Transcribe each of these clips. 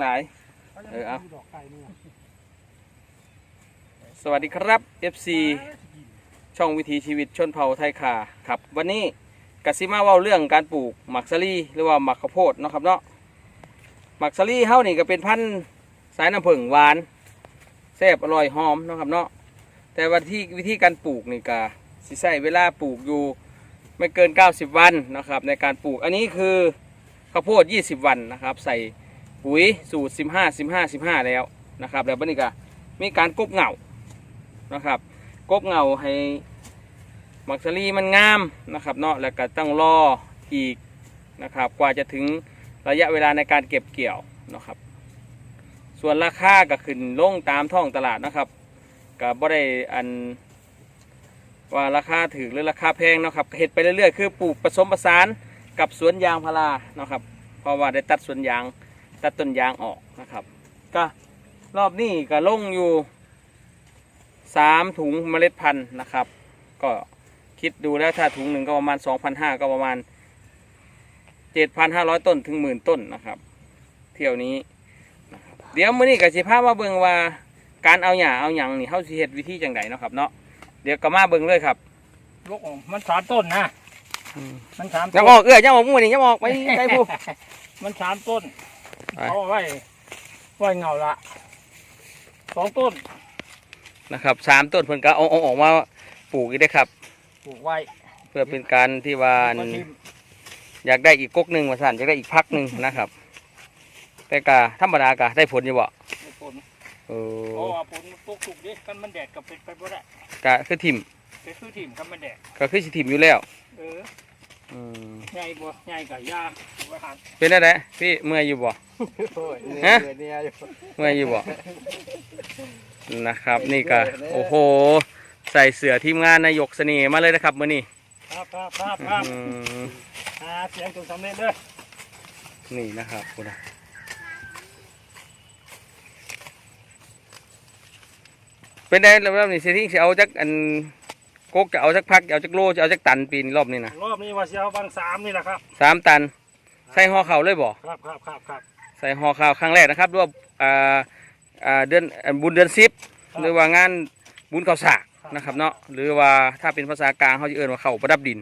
หลาย เออเอา สวัสดีครับ FC ช่องวิถีชีวิตชนเผ่าไทยขาครับ วันนี้กสิมาเว่าเรื่องการปลูกหมักสลีหรือว่าหมักข้าวโพดเนาะครับเนาะหมักสลีเฮานี่ก็เป็นพันธุ์สายน้ำผึ้งหวานแซ่บอร่อยหอมเนาะครับเนาะแต่ว่าที่วิธีการปลูกนี่ก็สิใช้เวลาปลูกอยู่ไม่เกิน 90 วันนะครับในการปลูกอันนี้คือข้าวโพด 20 วันนะครับ ใส่ ปุ๋ยสูตร 15 15 15 แล้วนะครับ แล้วบัดนี้ก็มีการกบเหงานะครับกบเหงาให้มักซารีมันงามนะครับเนาะแล้วก็ต้องรออีกนะครับกว่าจะถึงระยะเวลาในการเก็บเกี่ยวนะครับ ส่วนราคาก็ขึ้นลงตามท้องตลาดนะครับก็บ่ได้อันว่าราคาถือหรือราคาแพงนะครับเห็ดไปเรื่อยๆ คือปลูกผสมผสานกับสวนยางพารานะครับเพราะว่าได้ตัดสวนยาง ตัดต้นยางออกนะครับ ก็รอบนี้ก็ลงอยู่สามถุงเมล็ดพันธุ์นะครับ ก็คิดดูแล้วถ้าถุงหนึ่งก็ประมาณ 2,500 ก็ประมาณ 7,500 ต้นถึงหมื่นต้นนะครับ เที่ยวนี้นะครับเดี๋ยวมื้อนี้ก็สิพามาเบิ่งว่าการเอาหญ้าเอาหยังนี่เฮาสิเฮ็ดวิธีจังไดเนาะครับเนาะเดี๋ยวก็มาเบิ่งเลยครับลูกออกมันสามต้นนะมันสามยัต้งนออกเอื้อยังออกหมู่นี่ยังออกไปไกลผู้มันสามต้น ไปเอาไว้ไว้เงาละสองต้นนะครับสามต้นเพิ่นก็เอาเอาออกมาปลูกอีกได้อครับ ปลูกไว้เพื่อเป็นการที่ว่าอันมาทิ่มอยากได้อีกก๊กหนึ่งว่าสั่นอยากได้อีกพักหนึ่งนะครับ แต่กาธรรมดากะได้ผลอยู่บ่ไม่ผลเอเพราะอว่าผลมันตกถูกดิกันมันแดดกับเป็นไปบ่ได้กะคือทิมไปซื้อถิ่มกันมันแดดก็คือสิทิมอยู่แล้ว เออ อืมใหญ่บ่ใหญ่กับยาไว้หันเป็นได้ไดพี่เมื่อยอยู่บ่ฮะเมื่อยอยู่บ่ นะครับ นี่ก็โอ้โห ใส่เสือทีมงานนายกเสน่ห์มาเลยนะครับมื้อนี้ครับครับครับครับอืมหาเสียงจนสำเร็จเลยนี่นะครับคุณนะเป็นได้แล้วนี่สิที่สิเอาจักอันโกกจะเอาจักพักจะเอาจักโลจะเอาจักตันปีนรอบนี้นะรอบนี้ว่าเสียวบางสามนี่แหละครับสามตัน ใส่ห่อเข่าวเลยบ่ครับครับครับครับใส่ห่อข้าวครั้งแรกนะครับรวบอ่าอ่าเดือนอ่าบุญเดือนสิบหรือว่างานบุญข้าวสากนะครับเนาะหรือว่าถ้าเป็นภาษากลางเขาจะเอ่นว่าเขาวประดับดิน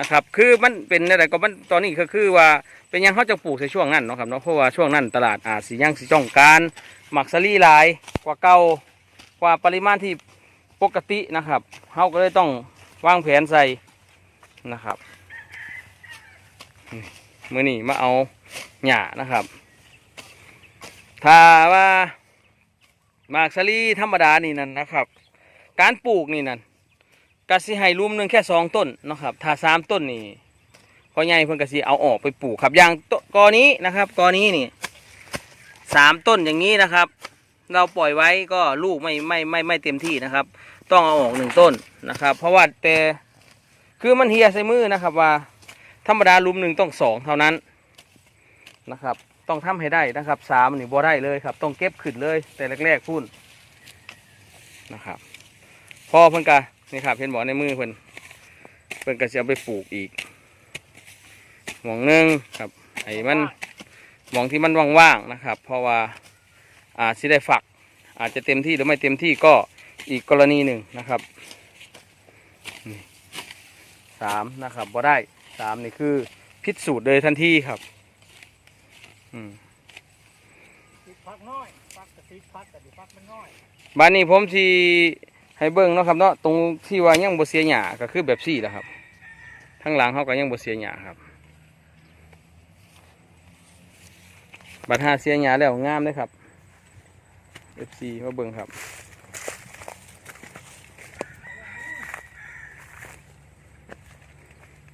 นะครับคือมันเป็นอะไรก็มันตอนนี้ก็คือว่าเป็นหยังเขาจะปลูกในช่วงนั้นเนาะครับเนาะเพราะว่าช่วงนั้นตลาดอาจสียังสีจ้องการหมักสลีหลายกว่าเก่ากว่าปริมาณที่ ปกตินะครับเขาก็เลยต้องวางแผนใส่นะครับมื่อนี้มาเอาหญ้านะครับ ถ้าว่าหมากสลีธรรมดานี่นั่นนะครับ การปลูกนี่นั่นกสิให้รุมหนึ่งแค่สองต้นนะครับ ถ้าสามต้นนี่พอใหญ่เพิ่นกสิเอาออกไปปลูกครับอย่างต้นกอนี้นะครับกอนี้นี่สามต้นอย่างนี้นะครับ เราปล่อยไว้ก็ลูกไม่ไม่ไม่ไม่เต็มที่นะครับ ต้องเอาออกหนึ่งต้นนะครับ เพราะว่าแต่คือมันเฮียใส่มือนะครับว่า ธรรมดาลุมหนึ่งต้องสองเท่านั้นนะครับ ต้องทำให้ได้นะครับสามนี่บ่ได้เลยครับ ต้องเก็บขึ้นเลย แต่แรกๆพุ่นนะครับพอเพิ่นกะนี่ครับเห็นบอกในมือเพิ่นเพิ่นก็จะเอาไปปลูกอีกหมองหนึ่งครับไอ้มันหมองที่มันว่างๆนะครับ เพราะว่า อาจสิได้ฝัก อาจจะเต็มที่หรือไม่เต็มที่ก็อีกกรณีหนึ่งนะครับนี่สามนะครับบ่ได้สามนี่คือพิษสูจน์เลยทันทีครับอืมติดพักน้อยพักกับติดพักกับติดพักมันน้อยบ้านนี้ผมที่ให้เบิ่งเนาะครับเนาะตรงที่ว่ายังบ่เสียหญ้าก็คือแบบซี่แหละครับทั้งหลังเขาก็ยังบ่เสียหญ้าครับบัดหาเสียหญ้าแล้วงามเลยครับ FC มาเบิ่งครับ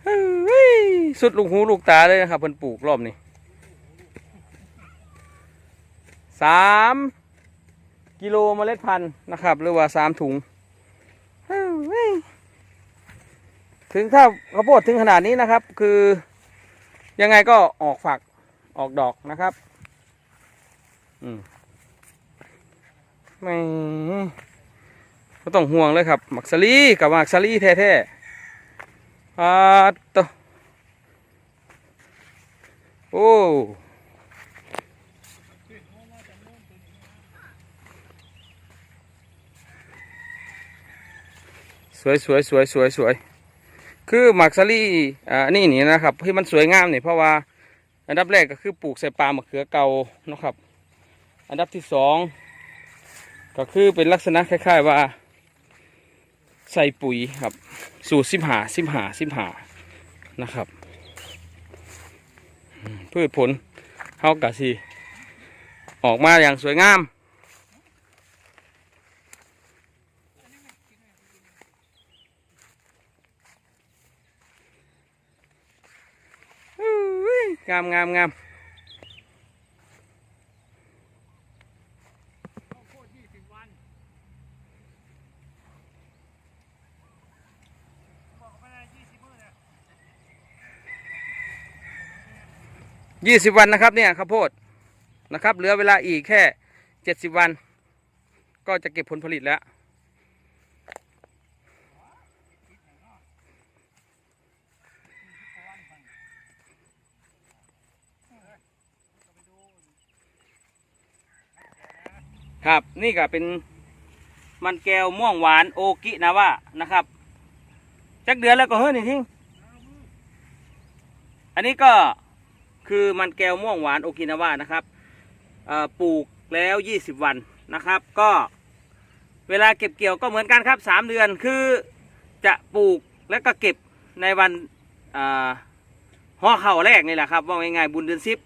เฮ้ยสุดลูกหูลูกตาเลยนะครับเพิ่นปลูกรอบนี้สามกิโลเมล็ดพันธุ์นะครับ หรือว่าสามถุงเฮ้ยถึงถ้าข้าวโพดถึงขนาดนี้นะครับ คือยังไงก็ออกฝักออกดอกนะครับ อืม ไม่ไม่ต้องห่วงเลยครับมักสลีกับมักสลีแท้ๆอาตโอ้สวยสวยสวยสวยสวยคือมักซาลีอ่านี่นี่นะครับที่มันสวยงามนี่เพราะว่าอันดับแรกก็คือปลูกใส่ปลาหมะเขือเก่านะครับ อันดับที่สอง ก็คือเป็นลักษณะคล้าย ๆ ว่า ใส่ปุ๋ยครับ สูตรสิบหาสิบหาสิบหานะครับพืชผลเขากะสีออกมาอย่างสวยงามงามงามงาม ยี่สิบวันนะครับเนี่ยข้าวโพดนะครับเหลือเวลาอีกแค่เจ็ดสิบวัน ก็จะเก็บผลผลิตแล้ว ครับนี่ก็เป็นมันแก้วม่วงหวานโอกินาวะนะครับจักเดือนแล้วก็เฮ้ยนี่ทิ้งอันนี้ก็ คือมันแก้วม่วงหวานโอกินาวะนะครับปลูกแล้ว 20 วันนะครับ ก็เวลาเก็บเกี่ยวก็เหมือนกันครับ 3 เดือนคือจะปลูกแล้วก็เก็บในวันห่อเข่าวแรกนี่แหละครับว่าง่ายๆบุญเดือนสิบ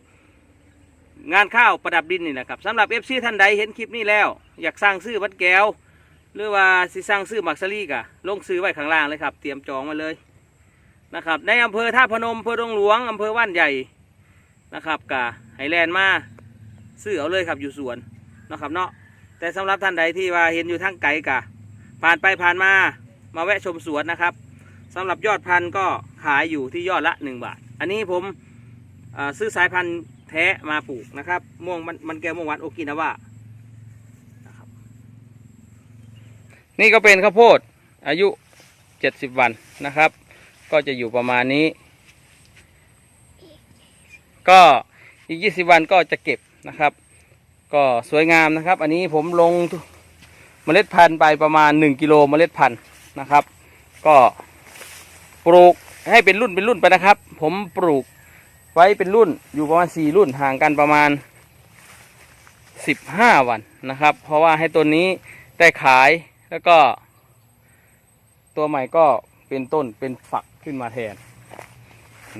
งานข้าวประดับดินนี่แหละครับสำหรับเอฟซีท่านใดเห็นคลิปนี้แล้ว อยากสร้างซื้อวัดแก้ว หรือว่าสิสร้างซื้อมักสลีกะลงซื้อไว้ข้างล่างเลยครับ เตรียมจองมาเลยนะครับในอำเภอท่าพนมอำเภอดงหลวงอำเภอว่านใหญ่ นะครับกะไฮแลนด์มาซื้อเอาเลยครับอยู่สวนนะครับเนาะแต่สำหรับท่านใดที่ว่าเห็นอยู่ทางไกลกะ ผ่านไปผ่านมามาแวะชมสวนนะครับสำหรับยอดพันธุ์ก็ขายอยู่ที่ยอดละ 1 บาท อันนี้ผมซื้อสายพันธุ์แท้มาปลูกนะครับม่วงมันมันแก้วม่วงหวานโอกินาวะนะครับนี่ก็เป็นข้าวโพดอายุ 70 วันนะครับ ก็จะอยู่ประมาณนี้ ก็อีก 20 วันก็จะเก็บนะครับ ก็สวยงามนะครับ อันนี้ผมลงเมล็ดพันธุ์ไปประมาณ 1 กิโลเมล็ดพันธุ์นะครับ ก็ปลูกให้เป็นรุ่นเป็นรุ่นไปนะครับ ผมปลูกไว้เป็นรุ่นอยู่ประมาณ 4 รุ่นห่างกันประมาณ 15 วันนะครับ เพราะว่าให้ตัวนี้ได้ขายแล้วก็ ตัวใหม่ก็เป็นต้นเป็นฝักขึ้นมาแทน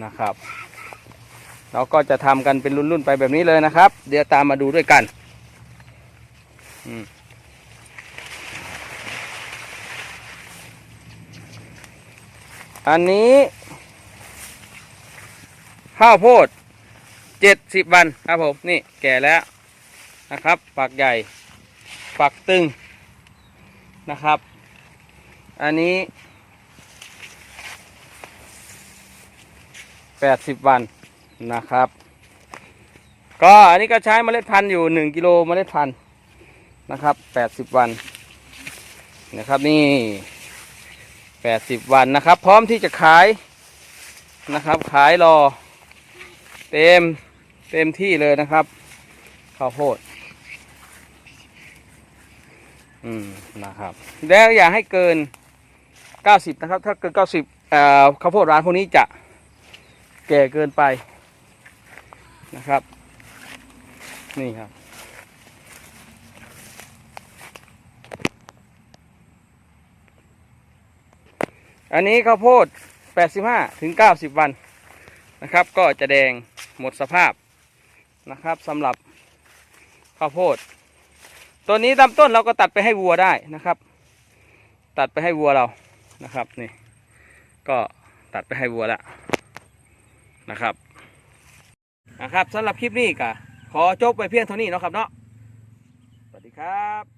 นะครับ เราก็จะทำกันเป็นรุ่นๆไปแบบนี้เลยนะครับ เดี๋ยวตามมาดูด้วยกันอันนี้ ข้าวโพดเจ็ดสิบวันครับผมนี่แก่แล้วนะครับฝักใหญ่ฝักตึงนะครับ อันนี้แปดสิบวัน นะครับ ก็อันนี้ก็ใช้เมล็ดพันธุ์อยู่หนึ่งกิโลเมล็ดพันธุ์นะครับแปดสิบวันนะครับนี่แปดสิบวันนะครับ พร้อมที่จะขายนะครับ ขายรอ เต็มเต็มที่เลยนะครับข้าวโพดอืมนะครับ แล้วอย่าให้เกิน 90 นะครับ ถ้าเกิน 90เอ่อข้าวโพดร้านพวกนี้จะแก่เกินไป นะครับ นี่ครับ อันนี้ข้าวโพด 85ถึง90 วันนะครับ ก็จะแดงหมดสภาพนะครับสำหรับข้าวโพด ตัวนี้ลำต้นเราก็ตัดไปให้วัวได้นะครับ ตัดไปให้วัวเรานะครับนี่ ก็ตัดไปให้วัวแล้วนะครับ นะครับสำหรับคลิปนี้ก็ขอจบไปเพียงเท่านี้เนาะครับเนาะสวัสดีครับ